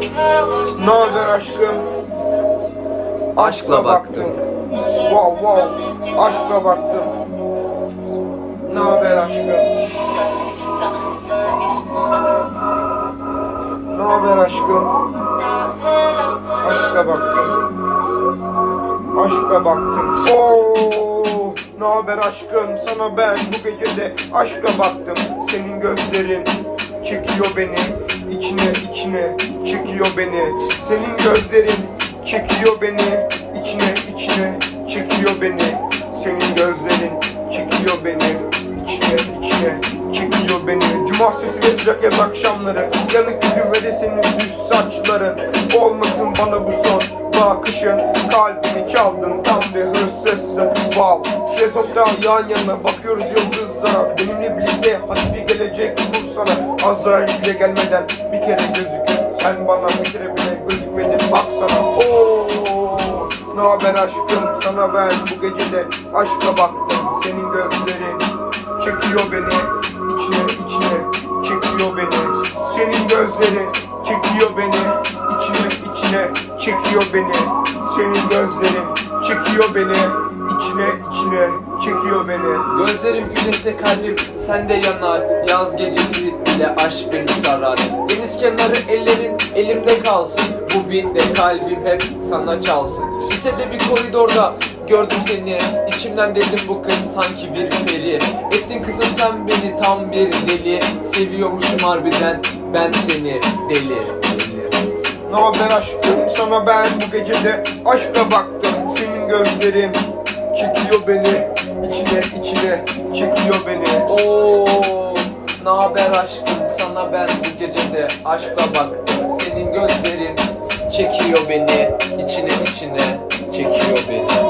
Ne haber aşkım? Aşkla baktım. Wow wow. Aşkla baktım. Ne haber aşkım? Ne haber aşkım? Aşkla baktım. Aşkla baktım. Oo, ne haber aşkım? Sana ben bu gece de aşkla baktım. Senin gözlerin çekiyor beni. içine içine çekiyor beni. Senin gözlerin çekiyor beni. içine içine çekiyor beni. Senin gözlerin çekiyor beni. içine içine çekiyor beni. Cumartesi ve sıcak yaz akşamları. Yanık yüzün ve de senin düz saçların. Olmasın bana bu son bakışın Kalbimi çaldın tam bir hırsızsın Wow Şezlongda yan yana bakıyoruz yıldızlara Benimle birlikte hadi bir gelecek kur sana Azrail bile gelmeden bir kere gözükür Sen bana bir kere bile gözükmedin. Baksana Oo, Ne haber aşkım? Sana ben bu gecede aşka baktım. Senin gözlerin çekiyor beni. İçine içine çekiyor beni. Senin gözlerin çekiyor beni. İçine içine çekiyor beni. Senin gözlerin çekiyor beni. İçine içine çekiyor beni. Gözlerim güneşte kalbim sende yanar. Yaz gecesi bile aşk beni sarar. Deniz kenarı ellerin elimde kalsın. Bu beatle kalbim hep sana çalsın. Lisede bir koridorda gördüm seni. İçimden dedim bu kız sanki bir peri. Ettin kızım sen beni tam bir deli. Seviyormuşum harbiden ben seni deli, deli. Ne haber aşkım? Sana ben bu gecede aşka baktım Senin gözlerin çekiyor beni. İçine içine çekiyor beni. Oo, ne haber aşkım? Sana ben bu gecede aşkla baktım. Senin gözlerin çekiyor beni. İçine içine çekiyor beni